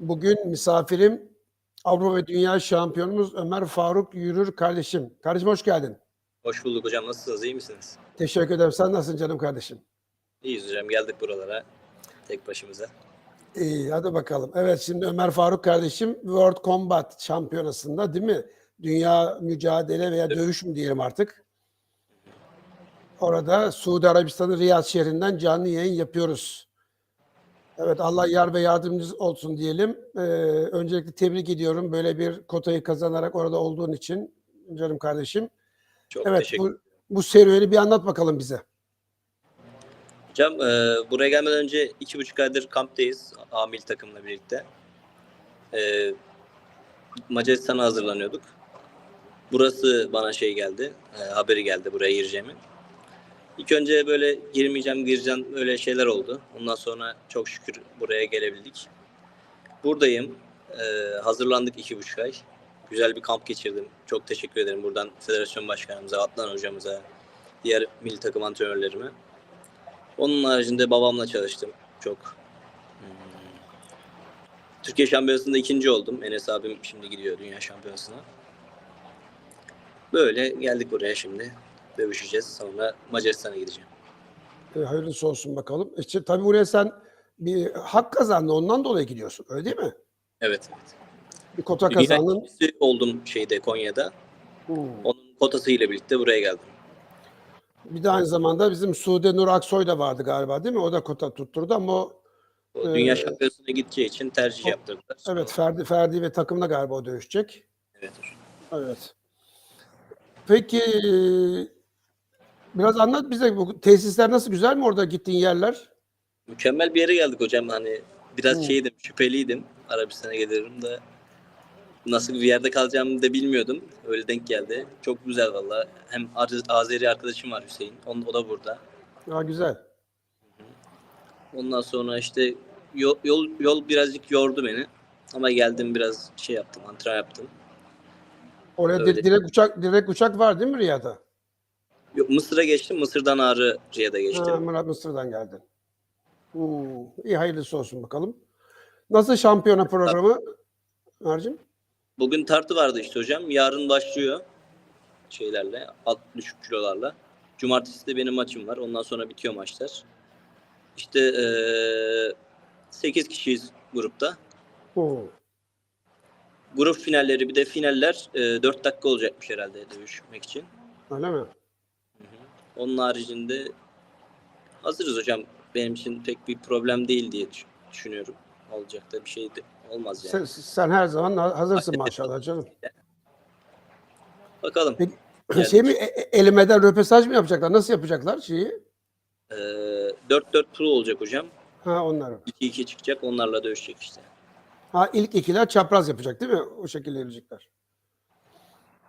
Bugün misafirim Avrupa ve Dünya şampiyonumuz Ömer Faruk Yürür kardeşim. Kardeşim hoş geldin. Hoş bulduk hocam. Nasılsınız? İyi misiniz? Teşekkür ederim. Sen nasılsın canım kardeşim? İyiyiz hocam. Geldik buralara. Tek başımıza. İyi hadi bakalım. Evet şimdi Ömer Faruk kardeşim World Combat Şampiyonası'nda değil mi? Dünya mücadele veya dövüş mü diyelim artık. Orada Suudi Arabistan'ın Riyad şehrinden canlı yayın yapıyoruz. Evet Allah yar ve yardımcınız olsun diyelim. Ee, öncelikle tebrik ediyorum böyle bir kotayı kazanarak orada olduğun için canım kardeşim. Çok Evet teşekkür bu, bu serüveni bir anlat bakalım bize. Hocam e, buraya gelmeden önce iki buçuk aydır kamptayız. Amil takımla birlikte. E, Macaristan'a hazırlanıyorduk. Burası bana şey geldi. e, haberi geldi buraya gireceğimin. İlk önce böyle girmeyeceğim gireceğim öyle şeyler oldu. Ondan sonra çok şükür buraya gelebildik. Buradayım. E, hazırlandık iki buçuk ay. Güzel bir kamp geçirdim. Çok teşekkür ederim buradan federasyon başkanımıza, Atlan hocamıza, diğer milli takım antrenörlerime. Onun haricinde babamla çalıştım çok. Hmm. Türkiye Şampiyonası'nda ikinci oldum. Enes abim şimdi gidiyor Dünya Şampiyonası'na. Böyle geldik buraya şimdi. Dövüşeceğiz. Sonra Macaristan'a gideceğim. E, hayırlısı olsun bakalım. İşte, tabii buraya sen bir hak kazandın ondan dolayı gidiyorsun öyle değil mi? Evet. evet. Bir kota kazandın. ikincisi oldum şeyde Konya'da. Hmm. Onun kotasıyla birlikte buraya geldim. Bir de aynı zamanda bizim Sude Nur Aksoy da vardı galiba değil mi? O da kota tutturdu ama o, O Ee, Dünya Şampiyonası'na gideceği için tercih o- yaptırdılar. evet Ferdi Ferdi ve takımla galiba o dövüşecek. Evet. Evet. Peki biraz anlat bize bu tesisler nasıl güzel mi orada gittiğin yerler? Mükemmel bir yere geldik hocam. Hani biraz Hmm. şeydim, şüpheliydim. Arabistan'a gelirim de nasıl bir yerde kalacağımı da bilmiyordum. Öyle denk geldi. Çok güzel valla. Hem Az- Azeri arkadaşım var Hüseyin. Onun, o da burada. Ya güzel. Ondan sonra işte yol, yol, yol birazcık yordu beni. Ama geldim biraz şey yaptım, antrenman yaptım. Oraya Öyle. direkt uçak direkt uçak var değil mi Riyad'a? Yok, Mısır'a geçtim. Mısır'dan Ağrı Riyad'a geçtim. Ha, Murat Mısır'dan geldin. Hmm, iyi hayırlısı olsun bakalım. Nasıl şampiyona programı? Harcım? Bugün tartı vardı işte hocam. Yarın başlıyor şeylerle, alt düşük kilolarla. Cumartesi de benim maçım var. Ondan sonra bitiyor maçlar. İşte eee 8 kişiyiz grupta. Hmm. Grup finalleri bir de finaller eee 4 dakika olacakmış herhalde dövüşmek için. Öyle mi? Onun haricinde hazırız hocam. Benim için pek bir problem değil diye düş- düşünüyorum. Olacak da bir şey de olmaz yani. Sen, sen her zaman ha- hazırsın maşallah canım. Bakalım. Peki, Yani- Şey mi e- e- elimeden röpesaj mı yapacaklar? Nasıl yapacaklar şeyi? Eee 4-4 pro olacak hocam. Ha onlar. 2-2 çıkacak. Onlarla dövüşecek işte. Ha ilk ikiler çapraz yapacak değil mi? O şekilde gelecekler.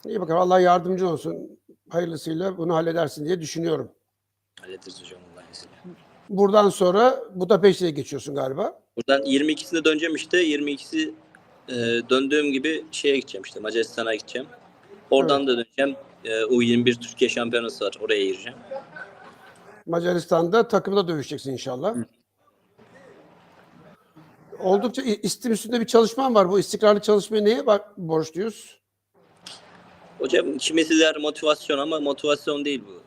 İyi bakalım Allah yardımcı olsun. Hayırlısıyla bunu halledersin diye düşünüyorum. Hallederiz hocam Allah'ın izniyle. Buradan sonra Budapeşte'ye geçiyorsun galiba. Buradan 22'sinde döneceğim işte. 22'si e, döndüğüm gibi şeye gideceğim işte. Macaristan'a gideceğim. Oradan da döneceğim. E, U21 Türkiye Şampiyonası var. Oraya gireceğim. Macaristan'da takımda dövüşeceksin inşallah. Oldukça i- istim üstünde bir çalışman var. Bu istikrarlı çalışmaya neye bak borçluyuz? Hocam kimisi der motivasyon ama motivasyon değil bu.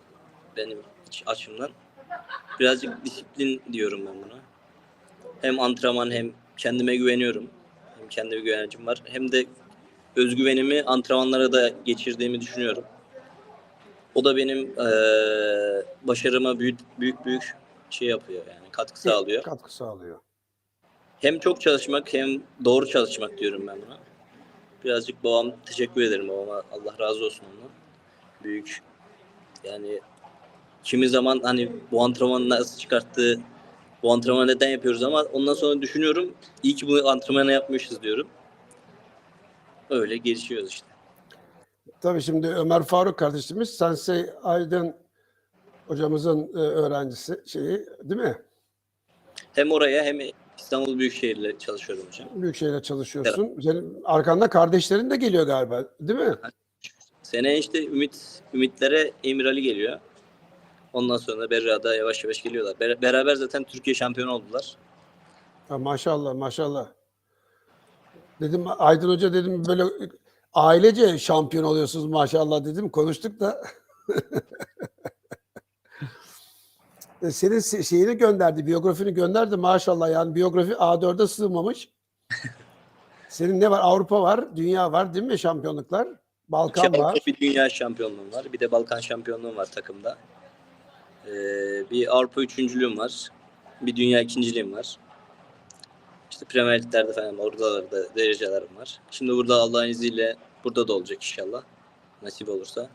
Benim açımdan. Birazcık disiplin diyorum ben buna. Hem antrenman hem kendime güveniyorum. Hem kendime güvencim var. Hem de özgüvenimi antrenmanlara da geçirdiğimi düşünüyorum. O da benim eee, başarıma büyük büyük büyük şey yapıyor yani katkı sağlıyor. Katkı sağlıyor. Hem çok çalışmak hem doğru çalışmak diyorum ben buna. Birazcık babam teşekkür ederim babama. Allah razı olsun ondan. Büyük yani kimi zaman hani bu antrenmanı nasıl çıkarttı, bu antrenmanı neden yapıyoruz ama ondan sonra düşünüyorum iyi ki bu antrenmanı yapmışız diyorum. Öyle gelişiyoruz işte. Tabii şimdi Ömer Faruk kardeşimiz Sensei Aydın hocamızın e, öğrencisi şeyi değil mi? Hem oraya hem İstanbul Büyükşehir'le çalışıyorum hocam. Büyükşehir'de çalışıyorsun. Senin arkanda kardeşlerin de geliyor galiba değil mi? Seneye işte Ümit Ümitlere Emir Ali geliyor. Ondan sonra Berra'da yavaş yavaş geliyorlar. Ber- beraber zaten Türkiye şampiyonu oldular. Ha, maşallah maşallah. Dedim Aydın Hoca dedim böyle ailece şampiyon oluyorsunuz maşallah dedim. Konuştuk da. E, Senin se- şeyini gönderdi, biyografini gönderdi maşallah yani biyografi A4'e sığmamış. Senin ne var? Avrupa var, dünya var değil mi şampiyonluklar? Balkan var. Bir dünya şampiyonluğum var. Bir de Balkan şampiyonluğum var takımda. Ee, bir Avrupa üçüncülüğüm var. Bir dünya ikinciliğim var. İşte Premier Lig'lerde falan orada da derecelerim var. Şimdi burada Allah'ın izniyle burada da olacak inşallah. Nasip olursa.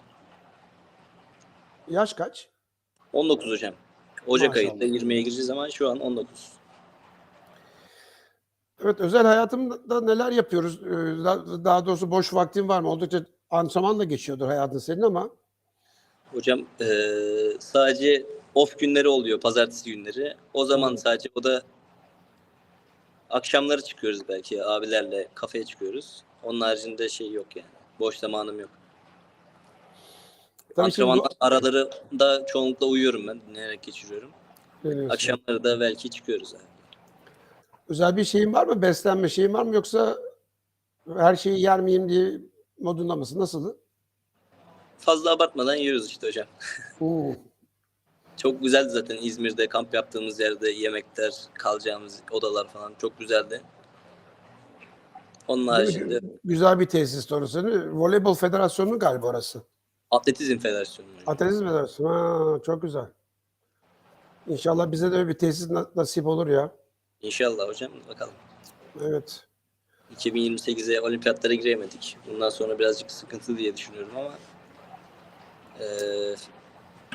Yaş kaç? 19 hocam. Ocak Maşallah. ayında 20'ye gireceğiz ama şu an 19. Evet özel hayatımda neler yapıyoruz? Ee, Daha, doğrusu boş vaktin var mı? Oldukça antrenmanla geçiyordur hayatın senin ama Hocam eee, sadece off günleri oluyor pazartesi günleri. O zaman Hı. sadece o da akşamları çıkıyoruz belki abilerle kafeye çıkıyoruz. Onun haricinde şey yok yani. Boş zamanım yok. Şimdi Antrenman araları da çoğunlukla uyuyorum ben. Dinleyerek geçiriyorum. Deniyorsun. Akşamları da belki çıkıyoruz abi. Özel bir şeyin var mı? Beslenme şeyin var mı? Yoksa her şeyi yer miyim diye modunda mısın? Nasıl? Fazla abartmadan yiyoruz işte hocam. Hmm. Çok güzeldi zaten İzmir'de kamp yaptığımız yerde yemekler, kalacağımız odalar falan çok güzeldi. Onun haricinde Güzel bir tesis orası. Voleybol Federasyonu galiba orası. Atletizm Federasyonu. Atletizm Federasyonu. Ha, çok güzel. İnşallah bize de bir tesis na- nasip olur ya. İnşallah hocam bakalım. Evet. 2028'e olimpiyatlara giremedik. Bundan sonra birazcık sıkıntı diye düşünüyorum ama eee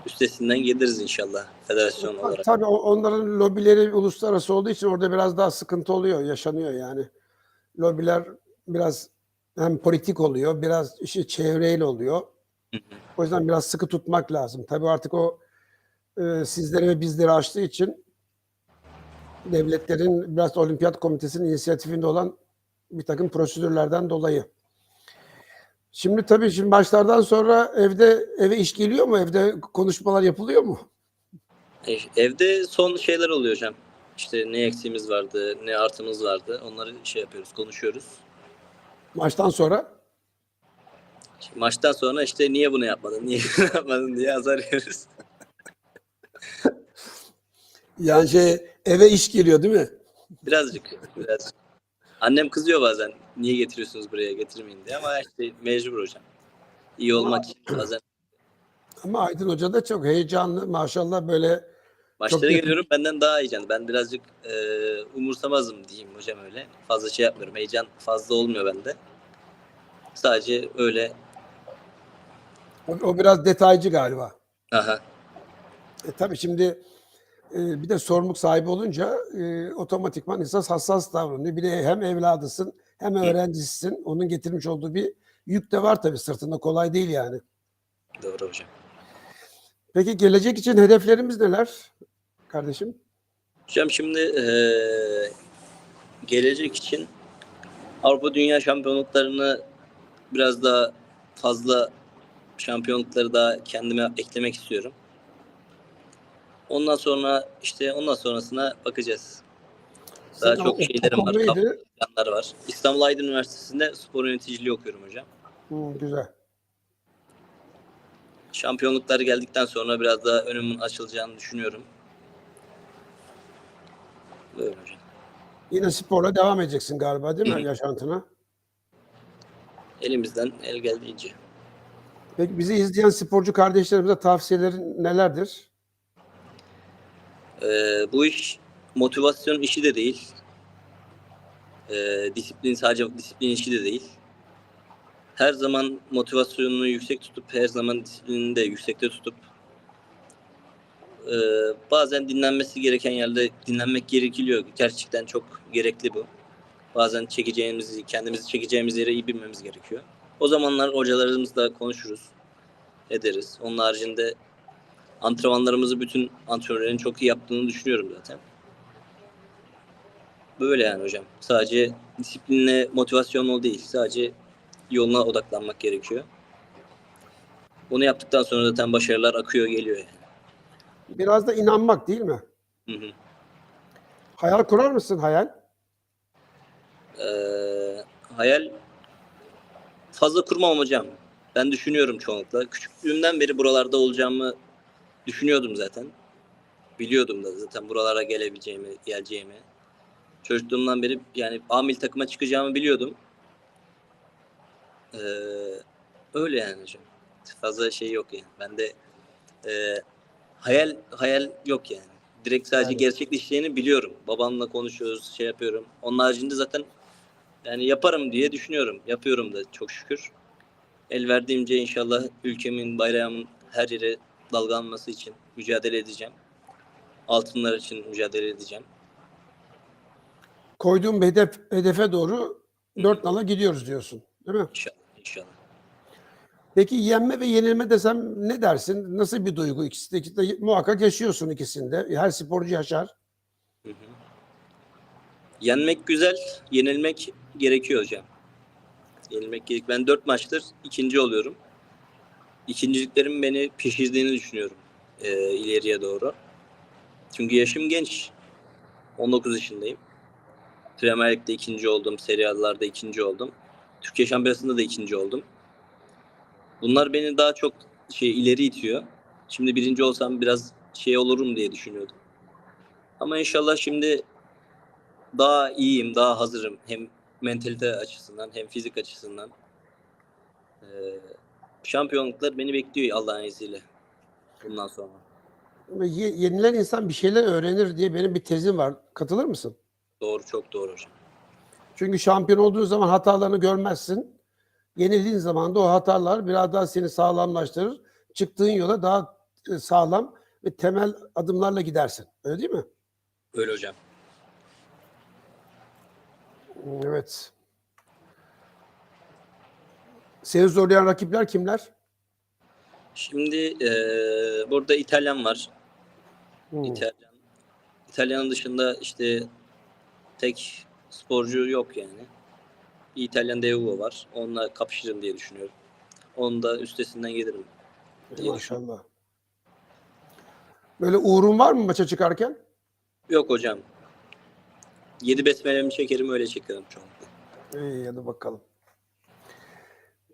üstesinden geliriz inşallah federasyon olarak. Tabii o- onların lobileri uluslararası olduğu için orada biraz daha sıkıntı oluyor, yaşanıyor yani. Lobiler biraz hem politik oluyor, biraz işi çevreyle oluyor. O yüzden biraz sıkı tutmak lazım. Tabii artık o e, sizleri ve bizleri aştığı için devletlerin biraz da olimpiyat komitesinin inisiyatifinde olan bir takım prosedürlerden dolayı. Şimdi tabii şimdi maçlardan sonra evde eve iş geliyor mu? Evde konuşmalar yapılıyor mu? E, Evde son şeyler oluyor hocam. İşte ne eksiğimiz vardı, ne artımız vardı. Onları şey yapıyoruz, konuşuyoruz. Maçtan sonra Şimdi maçtan sonra işte niye bunu yapmadın, niye bunu yapmadın diye azar yiyoruz. yani şey eve iş geliyor değil mi? Birazcık, birazcık. Annem kızıyor bazen. Niye getiriyorsunuz buraya, getirmeyin diye ama işte mecbur hocam. İyi olmak için bazen Ama Aydın Hoca da çok heyecanlı maşallah böyle Maçlara geliyorum benden daha heyecanlı. Ben birazcık e, umursamazım diyeyim hocam öyle. Fazla şey yapmıyorum. Heyecan fazla olmuyor bende. Sadece öyle o, o biraz detaycı galiba. aha E tabii şimdi e, bir de sorumluluk sahibi olunca e, otomatikman insan hassas davranıyor. Bir de hem evladısın hem öğrencisisin. Onun getirmiş olduğu bir yük de var tabii sırtında kolay değil yani. doğru hocam. Peki gelecek için hedeflerimiz neler kardeşim? Hocam şimdi e, gelecek için Avrupa Dünya Şampiyonluklarını biraz daha fazla şampiyonlukları da kendime eklemek istiyorum. Ondan sonra işte ondan sonrasına bakacağız. Daha Senin çok şeylerim var. planlar var. İstanbul Aydın Üniversitesi'nde spor yöneticiliği okuyorum hocam. Hı, güzel. Şampiyonluklar geldikten sonra biraz daha önümün açılacağını düşünüyorum. Böyle hocam. Yine sporla devam edeceksin galiba değil mi yaşantına? Elimizden el geldiğince. Peki bizi izleyen sporcu kardeşlerimize tavsiyelerin nelerdir? Ee, bu iş motivasyon işi de değil. Ee, disiplin sadece disiplin işi de değil. Her zaman motivasyonunu yüksek tutup her zaman disiplinini de yüksekte tutup e, bazen dinlenmesi gereken yerde dinlenmek gerekiyor. Gerçekten çok gerekli bu. Bazen çekeceğimizi, kendimizi çekeceğimiz yere iyi bilmemiz gerekiyor. O zamanlar hocalarımızla konuşuruz, ederiz. Onun haricinde antrenmanlarımızı bütün antrenörlerin çok iyi yaptığını düşünüyorum zaten. Böyle yani hocam. Sadece disiplinle motivasyonla değil. Sadece yoluna odaklanmak gerekiyor. Bunu yaptıktan sonra zaten başarılar akıyor geliyor yani. Biraz da inanmak değil mi? Hı hı. Hayal kurar mısın hayal? Ee, Hayal fazla kurmam hocam. Ben düşünüyorum çoğunlukla. Küçüklüğümden beri buralarda olacağımı düşünüyordum zaten. Biliyordum da zaten buralara gelebileceğimi, geleceğimi. Çocukluğumdan beri yani A milli takıma çıkacağımı biliyordum. Ee, öyle yani hocam. Fazla şey yok yani. Bende e, hayal hayal yok yani. Direkt sadece Yani- gerçekleşeceğini biliyorum. Babamla konuşuyoruz, şey yapıyorum. Onun haricinde zaten yani yaparım diye düşünüyorum. Yapıyorum da çok şükür. El verdiğimce inşallah ülkemin, bayrağımın her yere dalgalanması için mücadele edeceğim. Altınlar için mücadele edeceğim. Koyduğum hedef, hedefe doğru dört nala gidiyoruz diyorsun. Değil mi? İnşallah. inşallah. Peki yenme ve yenilme desem ne dersin? Nasıl bir duygu? İkisi de, ikisi de muhakkak yaşıyorsun ikisinde. Her sporcu yaşar. Hı hı. Yenmek güzel, yenilmek gerekiyor hocam. Yenilmek gerek. Ben dört maçtır ikinci oluyorum. İkinciliklerim beni pişirdiğini düşünüyorum e, ileriye doğru. Çünkü yaşım genç. 19 yaşındayım. Premier Lig'de ikinci oldum, Serie A'larda ikinci oldum. Türkiye Şampiyonası'nda da ikinci oldum. Bunlar beni daha çok şey ileri itiyor. Şimdi birinci olsam biraz şey olurum diye düşünüyordum. Ama inşallah şimdi daha iyiyim, daha hazırım. Hem mentalite açısından hem fizik açısından. Ee, şampiyonluklar beni bekliyor Allah'ın izniyle. Bundan sonra. Ye- yenilen insan bir şeyler öğrenir diye benim bir tezim var. Katılır mısın? Doğru, çok doğru hocam. Çünkü şampiyon olduğun zaman hatalarını görmezsin. Yenildiğin zaman da o hatalar biraz daha seni sağlamlaştırır. Çıktığın yola daha e, sağlam ve temel adımlarla gidersin. Öyle değil mi? Öyle hocam. Evet. Seni zorlayan rakipler kimler? Şimdi eee, burada İtalyan var. Hmm. İtalyan. İtalyanın dışında işte tek sporcu yok yani. Bir İtalyan Devo var. Onunla kapışırım diye düşünüyorum. Onun da üstesinden gelirim. diye. Maşallah. Böyle uğrun var mı maça çıkarken? Yok hocam. Yedi besmelemi çekerim öyle çekerim çoğunlukla. İyi hadi bakalım.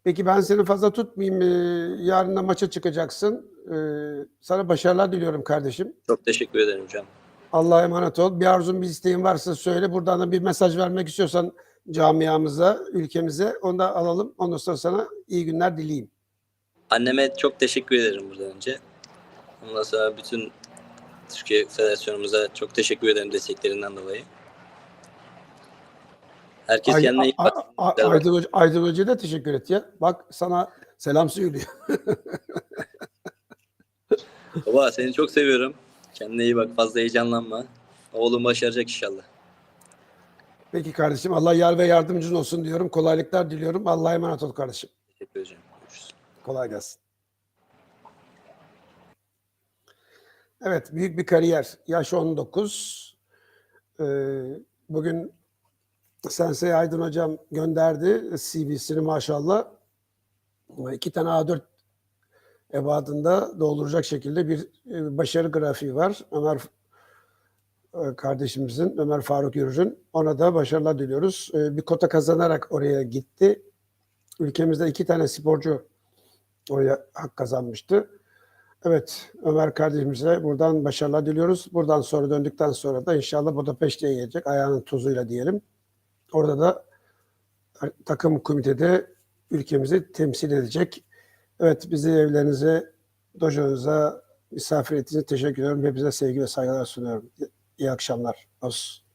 Peki ben seni fazla tutmayayım. Ee, Yarın da maça çıkacaksın. Ee, Sana başarılar diliyorum kardeşim. Çok teşekkür ederim hocam. Allah'a emanet ol. Bir arzun, bir isteğin varsa söyle. Buradan da bir mesaj vermek istiyorsan camiamıza, ülkemize onu da alalım. Ondan sonra sana iyi günler dileyeyim. Anneme çok teşekkür ederim buradan önce. Ondan sonra bütün Türkiye Federasyonumuza çok teşekkür ederim desteklerinden dolayı. Herkes Ay- kendine iyi Güzel Aydın, Hoca, Aydın Hoca'ya da teşekkür et ya. Bak sana selam söylüyor. Baba seni çok seviyorum. Kendine iyi bak. Fazla heyecanlanma. Oğlum başaracak inşallah. Peki kardeşim Allah yar ve yardımcın olsun diyorum. Kolaylıklar diliyorum. Allah'a emanet ol kardeşim. Teşekkür ederim. Görüşürüz. Kolay gelsin. Evet, büyük bir kariyer. Yaş 19. Ee, bugün Sensei Aydın Hocam gönderdi CV'sini maşallah. İki tane A4 ebadında dolduracak şekilde bir e, başarı grafiği var. Ömer e, kardeşimizin, Ömer Faruk Yürür'ün. Ona da başarılar diliyoruz. E, Bir kota kazanarak oraya gitti. Ülkemizde iki tane sporcu oraya hak kazanmıştı. Evet, Ömer kardeşimize buradan başarılar diliyoruz. Buradan sonra döndükten sonra da inşallah Budapeşte'ye gelecek ayağının tozuyla diyelim. Orada da takım komitede ülkemizi temsil edecek. Evet, bizi evlerinize, dojonuza misafir ettiğiniz teşekkür ediyorum. Hepinize sevgi ve saygılar sunuyorum. İyi akşamlar. Olsun.